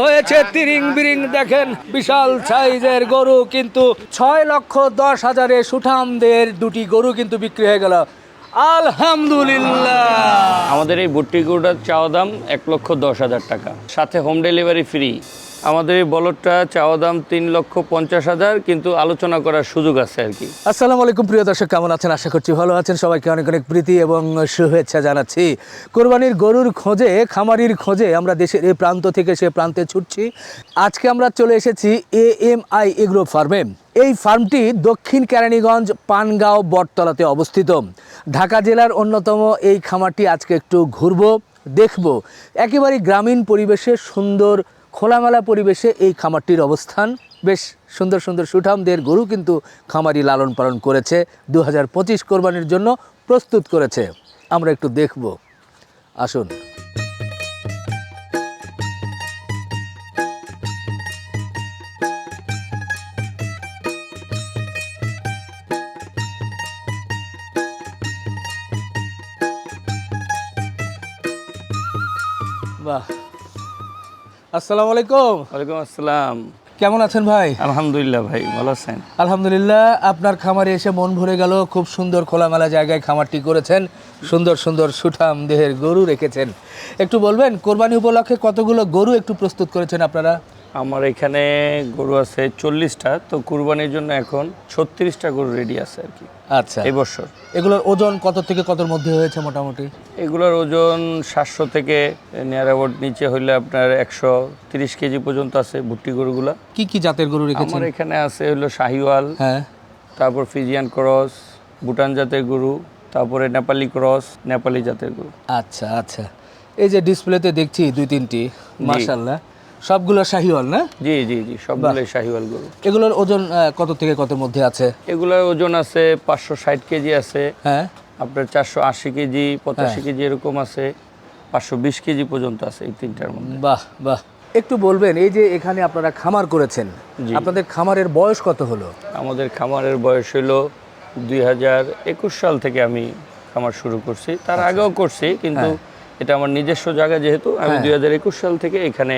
হয়েছে তিরিং বিরিং, দেখেন বিশাল সাইজের গরু, কিন্তু ছয় লক্ষ দশ হাজারে সুঠামদের দুটি গরু কিন্তু বিক্রি হয়ে গেল। আলহামদুলিল্লাহ। আমাদের এই ভুট্টি গরুটার চাওয়া দাম এক লক্ষ দশ হাজার টাকা। সাথে হোম ডেলিভারি ফ্রি আমাদের এই বলদটা চাওয়া দাম তিন লক্ষ পঞ্চাশ হাজার, কিন্তু আলোচনা করার সুযোগ আছে আর কি। আসসালামু আলাইকুম প্রিয় দর্শক, কেমন আছেন? আশা করছি ভালো আছেন। সবাইকে অনেক অনেক প্রীতি এবং শুভেচ্ছা জানাচ্ছি। কোরবানির গরুর খোঁজে, খামারির খোঁজে আমরা দেশের এই প্রান্ত থেকে সে প্রান্তে ছুটছি। আজকে আমরা চলে এসেছি এ এম আই এগ্রো ফার্মে। এই ফার্মটি দক্ষিণ কেরানীগঞ্জ, পানগাঁও, বটতলাতে অবস্থিত। ঢাকা জেলার অন্যতম এই খামারটি আজকে একটু ঘুরবো, দেখব। একেবারে গ্রামীণ পরিবেশে সুন্দর খোলামেলা পরিবেশে এই খামারটির অবস্থান। বেশ সুন্দর সুন্দর সুঠামদের গরু কিন্তু খামারি লালন পালন করেছে দু হাজার পঁচিশ কোরবানির জন্য প্রস্তুত করেছে। আমরা একটু দেখব। আসুন। বাহ! আসসালামু আলাইকুম। ওয়ালাইকুম আসসালাম। কেমন আছেন ভাই? আলহামদুলিল্লাহ ভাই ভালো আছেন? আলহামদুলিল্লাহ আপনার খামারে এসে মন ভরে গেল খুব সুন্দর খোলামেলা জায়গায় খামারটি করেছেন সুন্দর সুন্দর সুঠাম দেহের গরু রেখেছেন। একটু বলবেন কোরবানি উপলক্ষে কতগুলো গরু একটু প্রস্তুত করেছেন আপনারা? আমার এখানে গরু আছে চল্লিশটা তো কুরবানির জন্য এখন ছত্রিশটা গরু রেডি আছে আর কি। আচ্ছা। এই বছর। এগুলোর ওজন কত থেকে কতর মধ্যে হয়েছে মোটামুটি? এগুলোর ওজন সাতশো থেকে নিয়ার অ্যাবাউট নিচে হইলে আপনার একশো তিরিশ কেজি পর্যন্ত আছে ভুট্টি গরুগুলা। কি কি জাতের গরু রেখেছেন? আমার এখানে আছে হলো শাহিওয়াল হ্যাঁ। তারপর ফিজিয়ান ক্রস ভুটান জাতের গরু তারপরে নেপালি ক্রস নেপালি জাতের গরু। আচ্ছা আচ্ছা। এই যে ডিসপ্লেতে দেখছি দুই তিনটি মাশাল্লাহ সবগুলো শাহিওয়াল না? জি জি জি সবগুলোই শাহিওয়াল গরু। এগুলোর ওজন কত থেকে কতর মধ্যে আছে? এগুলোর ওজন আছে পাঁচশো ষাট কেজি আছে। হ্যাঁ। আপনার চারশো আশি কেজি পঁচাশি হ্যাঁ। কেজি এরকম আছে। পাঁচশো বিশ কেজি পর্যন্ত আছে এই তিনটার মধ্যে। বাহ বাহ। একটু বলবেন এই যে এখানে আপনারা খামার করেছেন আপনাদের খামারের বয়স কত হলো? আমাদের খামারের বয়স হলো দুই হাজার একুশ সাল থেকে আমি খামার শুরু করছি। তার আচ্ছা। আগেও করছি কিন্তু এটা আমার নিজস্ব জায়গা যেহেতু আমি হ্যাঁ। দুই হাজার একুশ সাল থেকে এখানে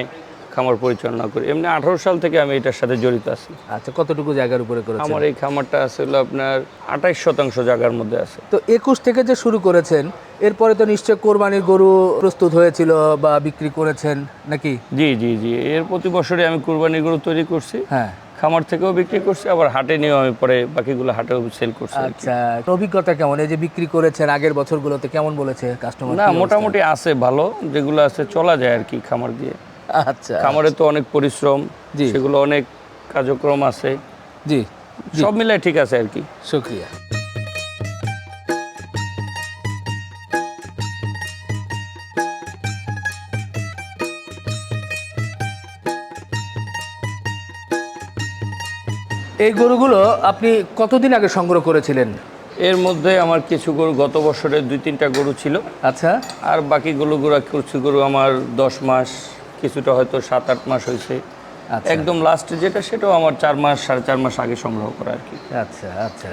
খামার পরিচালনা করি। এমনি আঠারো সাল থেকে আমি এটার সাথে জড়িত আছি। আচ্ছা কতটুকু জায়গার উপরে করেছেন? আমার এই খামারটা আছে হলো আপনার আঠাইশ শতাংশ জায়গার মধ্যে আছে। তো একুশ থেকে যে শুরু করেছেন এরপরে তো নিশ্চয় কোরবানির গরু প্রস্তুত হয়েছিল বা বিক্রি করেছেন নাকি? জি জি জি। এর প্রতি বছরে আমি কুরবানি গরু তৈরি করছি। হ্যাঁ। খামার থেকেও বিক্রি করছি আবার হাটে নিয়েও আমি পরে বাকিগুলো হাটেও সেল করছি আচ্ছা অভিজ্ঞতা কেমন? এই যে বিক্রি করেছেন আগের বছরগুলোতে কেমন বলেছে কাস্টমার না মোটামুটি আছে ভালো যেগুলো আছে চলা যায় আর কি খামার দিয়ে আচ্ছা খামারে তো অনেক পরিশ্রম জি। সেগুলো অনেক কার্যক্রম আছে। জি সব মিলে ঠিক আছে আর কি। শুক্রিয়া। এই গরুগুলো আপনি কতদিন আগে সংগ্রহ করেছিলেন? এর মধ্যে আমার কিছু গরু গত বছরের দুই তিনটা গরু ছিল। আচ্ছা। আর বাকি গরুগুলো কিছু গরু আমার দশ মাস কিছুটা হয়তো সাত আট মাস হয়েছে। আচ্ছা। একদম লাস্টে যেটা সেটাও আমার চার মাস সাড়ে চার মাস আগে সংগ্রহ করা আর কি। আচ্ছা আচ্ছা।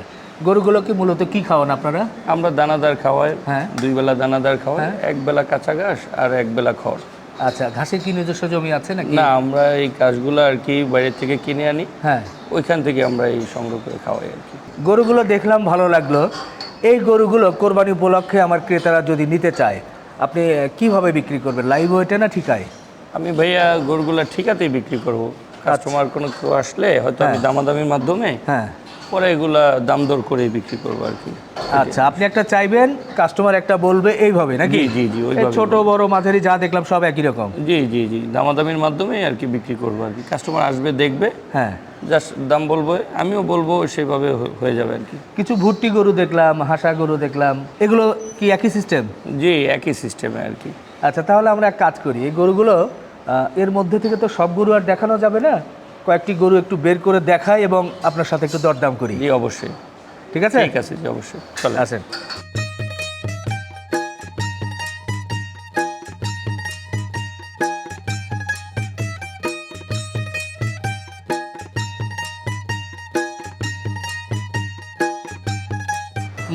গরুগুলোকে মূলত কি খাওয়ান আপনারা? আমরা দানাদার খাওয়াই হ্যাঁ। দুই বেলা দানাদার খাওয়াই এক বেলা কাঁচা ঘাস আর এক বেলা খড়। আচ্ছা ঘাসের কি নিজস্ব জমি আছে নাকি? না আমরা এই ঘাসগুলো আর কি বাইরে থেকে কিনে আনি। হ্যাঁ। ওইখান থেকে আমরা এই সংগ্রহ করে খাওয়াই আর কি। গরুগুলো দেখলাম ভালো লাগল। এই গরুগুলো কোরবানি উপলক্ষে আমার ক্রেতারা যদি নিতে চায় আপনি কীভাবে বিক্রি করবেন? লাইভ ওয়েটে না ঠিকায়? আমি ভাইয়া গরুগুলা ঠিকাতেই বিক্রি করব। কাস্টমার কোনো কেউ আসলে হয়তো আমি দামাদামির মাধ্যমে হ্যাঁ। পরে এগুলা দাম দর করে বিক্রি করব আর কি। আচ্ছা আপনি একটা চাইবেন কাস্টমার একটা বলবে এইভাবে নাকি? জি জি ওই ছোট বড় মাঝারি যা দেখলাম সব একই রকম। জি জি জি দামাদামির মাধ্যমে আর কি বিক্রি করব আর কি। কাস্টমার আসবে দেখবে হ্যাঁ। জাস্ট দাম বলব আমিও বলব সেইভাবে হ- হয়ে যাবে আর কি। কিছু ভুট্টি গরু দেখলাম হাসা গরু দেখলাম এগুলো কি একই সিস্টেম জি একই সিস্টেমে আর কি। আচ্ছা তাহলে আমরা এক কাজ করি এই গরুগুলো এর মধ্যে থেকে তো সব গরু আর দেখানো যাবে না। কয়েকটি গরু একটু বের করে দেখাই এবং আপনার সাথে একটু দরদাম করি। জি অবশ্যই। ঠিক আছে? ঠিক আছে জি অবশ্যই। চলে আসেন।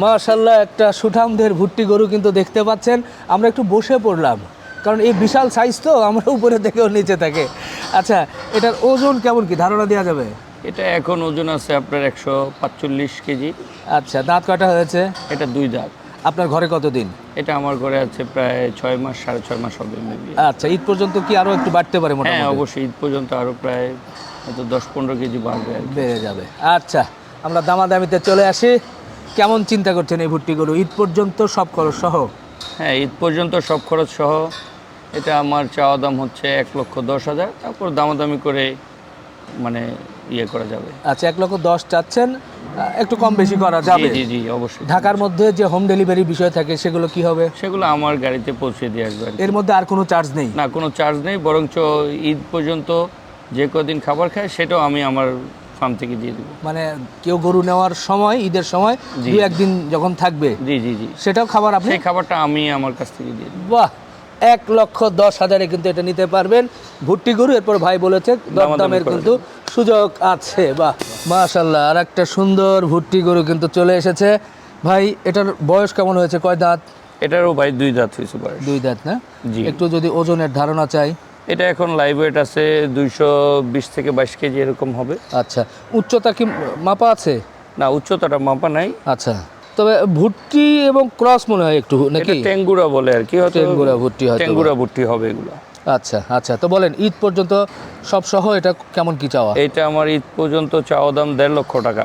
মাশাল্লাহ একটা সুঠামদের ভুট্টি গরু কিন্তু দেখতে পাচ্ছেন। আমরা একটু বসে পড়লাম। কারণ এই বিশাল সাইজ তো আমরা উপরে থেকেও নিচে থাকে। আচ্ছা এটার ওজন কেমন কি? ধারণা দেওয়া যাবে? এটা এখন ওজন আছে আপনার একশো পাঁচচল্লিশ কেজি। আচ্ছা দাঁত কয়টা হয়েছে? এটা দুই দাঁত। আপনার ঘরে কতদিন? এটা আমার ঘরে আছে প্রায় ছয় মাস সাড়ে ছয় মাস হবে আচ্ছা ঈদ পর্যন্ত কি আরও একটু বাড়তে পারে হ্যাঁ অবশ্যই ঈদ পর্যন্ত আরও প্রায় হয়তো দশ পনেরো কেজি বাড়বে বেড়ে যাবে। আচ্ছা আমরা দামাদামিতে চলে আসি। কেমন চিন্তা করছেন এই ভুট্টি গরু ঈদ পর্যন্ত সব খরচ সহ? হ্যাঁ ঈদ পর্যন্ত সব খরচ সহ। এটা আমার চাওয়া দাম হচ্ছে এক লক্ষ দশ হাজার। তারপর দামাদামি করে মানে ইয়ে করা যাবে। আচ্ছা এক লক্ষ দশ চাচ্ছেন একটু কম বেশি করা যাবে। জি জি অবশ্যই। ঢাকার মধ্যে যে হোম ডেলিভারি বিষয় থাকে সেগুলো কি হবে? সেগুলো আমার গাড়িতে পৌঁছে দিয়ে আসবে এর মধ্যে আর কোনো চার্জ নেই? না কোনো চার্জ নেই বরঞ্চ ঈদ পর্যন্ত যে কদিন খাবার খায় সেটাও আমি আমার ফার্ম থেকে দিয়ে দেবো। মানে কেউ গরু নেওয়ার সময় ঈদের সময় দু একদিন যখন থাকবে জি জি জি। সেটাও খাবার আপনি? সেই খাবারটা আমি আমার কাছ থেকে দিয়ে দেবো। বাহ! এক লক্ষ দশ হাজারে কিন্তু এটা নিতে পারবেন। ভুট্টি গরু এরপর ভাই বলেছে দরদামের কিন্তু সুযোগ আছে। বাহ মাশাল্লাহ আর একটা সুন্দর ভুট্টি গরু কিন্তু চলে এসেছে। ভাই এটার বয়স কেমন হয়েছে? কয় দাঁত? এটারও ভাই দুই দাঁত হয়েছে বয়স। দুই দাঁত না? জি। একটু যদি ওজনের ধারণা চাই। এটা এখন লাইভ ওয়েট আছে দুইশো বিশ থেকে বাইশ কেজি এরকম হবে। আচ্ছা উচ্চতা কি মাপা আছে? না উচ্চতাটা মাপা নাই। আচ্ছা। তবে ভুট্টি এবং ক্রস মনে হয় একটু নাকি? টেঙ্গুরা বলে আর কি টেঙ্গুরা ভুট্টি হয়তো বা। টেঙ্গুরা ভুট্টি হবে এগুলো। আচ্ছা আচ্ছা তো বলেন ঈদ পর্যন্ত সব সহ এটা কেমন কি চাওয়া? এটা আমার ঈদ পর্যন্ত চাওয়া দাম দেড় লক্ষ টাকা।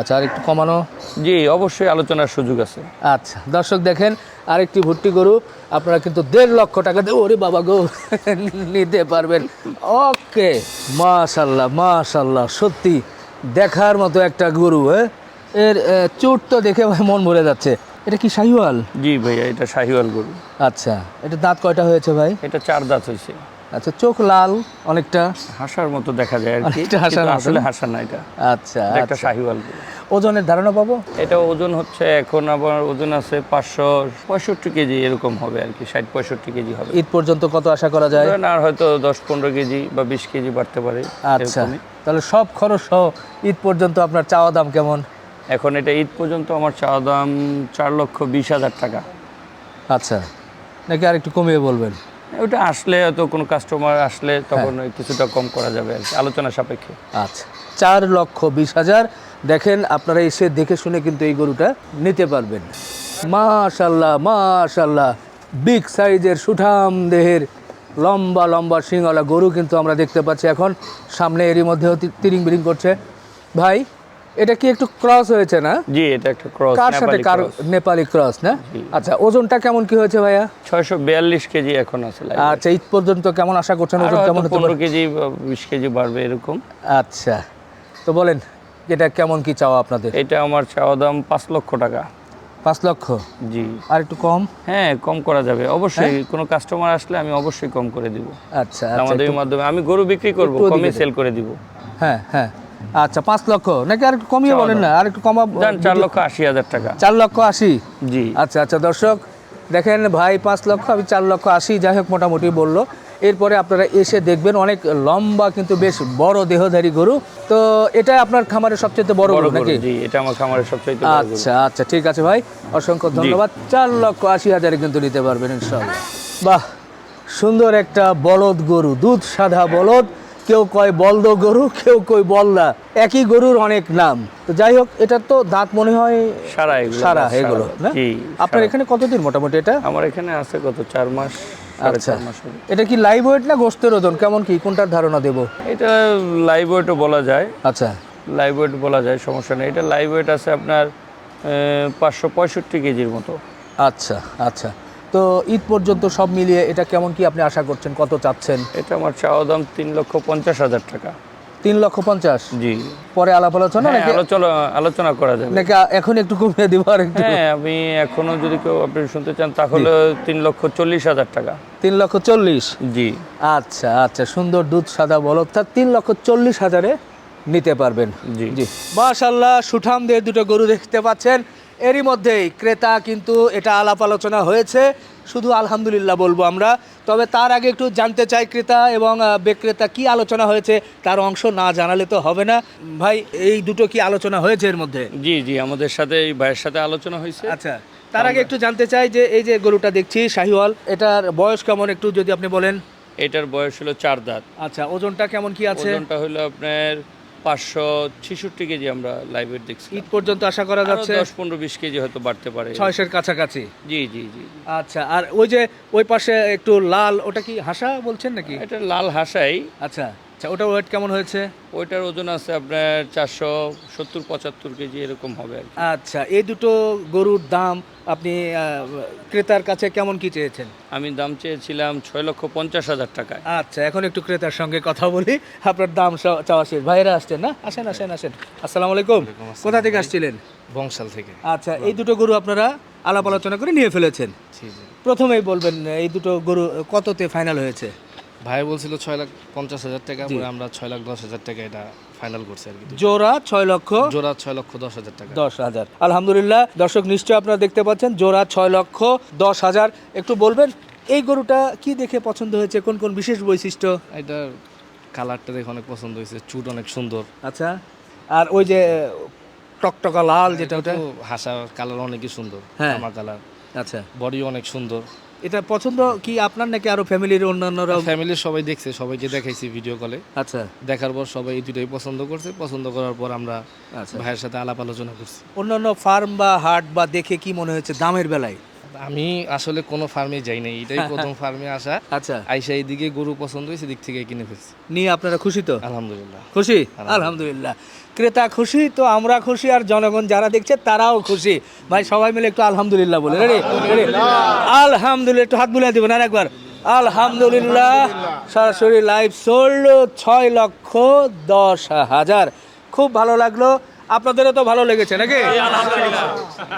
আচ্ছা আর একটু কমানো? জি অবশ্যই আলোচনার সুযোগ আছে। আচ্ছা দর্শক দেখেন আরেকটি ভুট্টি গরু আপনারা কিন্তু দেড় লক্ষ টাকা দিয়ে ওরে বাবা গো নিতে পারবেন। ওকে মাশাল্লাহ মাশাল্লাহ সত্যি দেখার মতো একটা গরু হ্যাঁ? এর চোট তো দেখে ভাই মন ভরে যাচ্ছে। এটা কি শাহিওয়াল? জি ভাইয়া এটা শাহিওয়াল গরু। আচ্ছা এটা দাঁত কয়টা হয়েছে ভাই? এটা চার দাঁত হয়েছে। আচ্ছা চোখ লাল অনেকটা? হাসার মতো দেখা যায় আর কি হাসার আসলে হাসা না এটা। আচ্ছা একটা আচ্ছা। শাহিওয়াল ওজনের ধারণা পাবো? এটা ওজন হচ্ছে এখন আবার ওজন আছে পাঁচশো পঁয়ষট্টি কেজি এরকম হবে আর কি ষাট পঁয়ষট্টি কেজি হবে। ঈদ পর্যন্ত কত আশা করা যায়? আর হয়তো দশ পনেরো কেজি বা বিশ কেজি বাড়তে পারে আচ্ছা তাহলে সব খরচ সহ ঈদ পর্যন্ত আপনার চাওয়া দাম কেমন? এখন এটা ঈদ পর্যন্ত আমার চাওয়া দাম চার লক্ষ বিশ হাজার টাকা। আচ্ছা নাকি আর একটু কমিয়ে বলবেন? ওটা আসলে হয়তো কোনো কাস্টমার আসলে তখন হ্যাঁ। ওই কিছুটা কম করা যাবে আর কি আলোচনা সাপেক্ষে। আচ্ছা চার লক্ষ বিশ হাজার। দেখেন আপনারা এসে দেখে শুনে কিন্তু এই গরুটা নিতে পারবেন। মাশাল্লাহ মাশাল্লাহ বিগ সাইজের সুঠাম দেহের লম্বা লম্বা সিংওয়ালা গরু কিন্তু আমরা দেখতে পাচ্ছি। এখন সামনে এরই মধ্যে তিরিং বিরিং করছে। ভাই এটা কি একটু ক্রস হয়েছে না? জি এটা একটা ক্রস কার সাথে কার নেপালি ক্রস না? আচ্ছা ওজনটা কেমন কি হয়েছে ভাইয়া? ছয়শো বিয়াল্লিশ কেজি এখন আছে আচ্ছা ঈদ পর্যন্ত কেমন আশা করছেন ওজন কেমন হতে পারে? কেজি বা বিশ কেজি বাড়বে এরকম। আচ্ছা তো বলেন এটা কেমন কি চাওয়া আপনাদের? এটা আমার চাওয়া দাম পাঁচ লক্ষ টাকা। পাঁচ লক্ষ? জি। আর একটু কম? হ্যাঁ কম করা যাবে। অবশ্যই কোনো কাস্টমার আসলে আমি অবশ্যই কম করে দিব। আচ্ছা আচ্ছা আমাদের মাধ্যমে আমি গরু বিক্রি করব কমে সেল করে দিব। হ্যাঁ হ্যাঁ। আচ্ছা পাঁচ লক্ষ। নাকি আর একটু কমিয়ে বলেন না আর একটু কমা চার লক্ষ আশি হাজার টাকা। চার লক্ষ আশি? জি। আচ্ছা আচ্ছা দর্শক দেখেন ভাই পাঁচ লক্ষ আমি চার লক্ষ আশি যাই হোক মোটামুটি বলল। এরপরে আপনারা এসে দেখবেন অনেক লম্বা কিন্তু বেশ বড় দেহধারী গরু। তো এটা আপনার খামারের সবচেয়ে বড় বড় গরু নাকি? জি এটা আমার খামারের সবচেয়ে আচ্ছা আচ্ছা ঠিক আছে ভাই অসংখ্য ধন্যবাদ। চার লক্ষ আশি হাজারে কিন্তু নিতে পারবেন ইনশাল্লাহ বাহ সুন্দর একটা বলদ গরু দুধ সাদা বলদ। কেউ কয় বলদ গরু কেউ কয় বলদা। একই গরুর অনেক নাম। তো যাই হোক এটা তো দাঁত মনে হয় সারা এগুলো সারা এগুলো না? জি আপনার এখানে কতদিন মোটামুটি এটা? আমার এখানে আছে কত চার মাস আচ্ছা। এটা কি লাইভ ওয়েট না গোস্তের ওজন? কেমন কি? কোনটার ধারণা দেব? এটা লাইভ ওয়েটও বলা যায়। আচ্ছা। লাইভ ওয়েট বলা যায় সমস্যা নেই। এটা লাইভ ওয়েট আছে আপনার পাঁচশো পঁয়ষট্টি কেজির মতো। আচ্ছা আচ্ছা। তো ঈদ পর্যন্ত সব মিলিয়ে এটা কেমন কি আপনি আশা করছেন? কত চাচ্ছেন? এটা আমার চাওয়া দাম তিন লক্ষ পঞ্চাশ হাজার টাকা। তিন লক্ষ পঞ্চাশ? জি। পরে আলাপ আলোচনা হ্যাঁ নাকি আলোচনা আলোচনা করা যাবে। নাকি এখন একটু কমিয়ে দিব আর একটু? হ্যাঁ আমি এখনও যদি কেউ আপনি শুনতে চান তাহলে তিন লক্ষ চল্লিশ হাজার টাকা। তিন লক্ষ চল্লিশ? জি। আচ্ছা আচ্ছা সুন্দর দুধ সাদা বলদ তা তিন লক্ষ চল্লিশ হাজারে নিতে পারবেন। জি। জি। মাশাল্লাহ সুঠাম দিয়ে দুটো গরু দেখতে পাচ্ছেন। এরই মধ্যেই ক্রেতা কিন্তু এটা আলাপ আলোচনা হয়েছে। শুধু আলহামদুলিল্লাহ বলব আমরা। তবে তার আগে একটু জানতে চাই ক্রেতা এবং বিক্রেতা কি আলোচনা হয়েছে তার অংশ না জানালে তো হবে না। ভাই এই দুটো কি আলোচনা হয়েছে এর মধ্যে? জি জি আমাদের সাথে এই ভাইয়ের সাথে আলোচনা হয়েছে। আচ্ছা তার আগে একটু জানতে চাই যে এই যে গরুটা দেখছি শাহিওয়াল এটার বয়স কেমন একটু যদি আপনি বলেন? এটার বয়স হলো চার দাঁত। আচ্ছা ওজনটা কেমন কি আছে? ওজনটা হলো আপনার পাঁচশো ছেষট্টি কেজি আমরা লাইভের দেখছি ঈদ পর্যন্ত আশা করা যাচ্ছে দশ পনেরো বিশ কেজি হয়তো বাড়তে পারে। ছয়শের কাছাকাছি? জি জি জি। আচ্ছা আর ওই যে ওই পাশে একটু লাল ওটা কি হাসা বলছেন নাকি? এটা লাল হাসাই। আচ্ছা। আচ্ছা ওটা ওয়েট কেমন হয়েছে? ওইটার ওজন আছে আপনার চারশো সত্তর পঁচাত্তর কেজি এরকম হবে আর কি। আচ্ছা এই দুটো গরুর দাম আপনি আহ, ক্রেতার কাছে কেমন কি চেয়েছেন? আমি দাম চেয়েছিলাম ছয় লক্ষ পঞ্চাশ হাজার টাকায়। আচ্ছা এখন একটু ক্রেতার সঙ্গে কথা বলি আপনার দাম চ- চাওয়া শেষ। ভাইরা আসছেন না? আসেন আসেন আসেন। আসসালামু আলাইকুম। কোথা থেকে আসছিলেন? বংশাল থেকে। আচ্ছা এই দুটো গরু আপনারা আলাপ আলোচনা করে নিয়ে ফেলেছেন। জি জি। প্রথমেই বলবেন এই দুটো গরু কততে ফাইনাল হয়েছে? ভাই বলছিল ছয় লাখ পঞ্চাশ হাজার টাকা পরে আমরা ছয় লাখ দশ হাজার টাকা এটা ফাইনাল করছি আর কি। জোড়া ছয় লক্ষ জোড়া ছয় লক্ষ দশ হাজার টাকা। দশ হাজার। আলহামদুলিল্লাহ দর্শক নিশ্চয় আপনারা দেখতে পাচ্ছেন জোড়া ছয় লক্ষ দশ হাজার। একটু বলবেন এই গরুটা কি দেখে পছন্দ হয়েছে? কোন কোন বিশেষ বৈশিষ্ট্য? এটার কালারটা দেখে অনেক পছন্দ হয়েছে চুট অনেক সুন্দর। আচ্ছা আর ওই যে টকটকা লাল যেটা ওটা? হাসা কালার অনেকই সুন্দর হ্যাঁ। আমার কালার আচ্ছা। বডি অনেক সুন্দর। এটা পছন্দ কি আপনার নাকি আরও ফ্যামিলির অন্যান্যরাও? ফ্যামিলির সবাই দেখছে সবাইকে দেখাইছি ভিডিও কলে আচ্ছা। দেখার পর সবাই এই দুটোই পছন্দ করছে পছন্দ করার পর আমরা আচ্ছা। ভাইয়ের সাথে আলাপ আলোচনা করছি। অন্যান্য ফার্ম বা হাট বা দেখে কি মনে হয়েছে দামের বেলায়? আমি আসলে কোনো ফার্মে যাই নাই এটাই প্রথম ফার্মে আসা। আচ্ছা। আইসা এইদিকে গরু পছন্দ হয়েছে দিক থেকে কিনে ফেলছি। নিয়ে আপনারা খুশি তো? আলহামদুলিল্লাহ। খুশি? আলহামদুলিল্লাহ। ক্রেতা খুশি তো আমরা খুশি আর জনগণ যারা দেখছে তারাও খুশি। ভাই সবাই মিলে একটু আলহামদুলিল্লাহ বলে। রেডি আলহামদুলিল্লাহ। একটু হাত বুলিয়ে দেবেন আর একবার। আলহামদুলিল্লাহ সরাসরি লাইভ সোল্ড ছয় লক্ষ দশ হাজার। খুব ভালো লাগল। আপনাদেরও তো ভালো লেগেছে নাকি?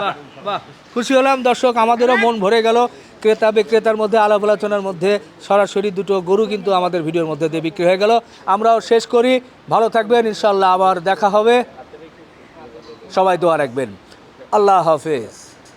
বাহ বাহ। খুশি হলাম। দর্শক, আমাদেরও মন ভরে গেল। ক্রেতা, বিক্রেতার মধ্যে, আলাপ আলোচনার মধ্যে সরাসরি দুটো গরু কিন্তু আমাদের ভিডিওর মধ্যে দিয়ে বিক্রি হয়ে গেল। আমরাও শেষ করি। ভালো থাকবেন ইনশাল্লাহ আবার দেখা হবে। সবাই দোয়া রাখবেন। আল্লাহ হাফেজ।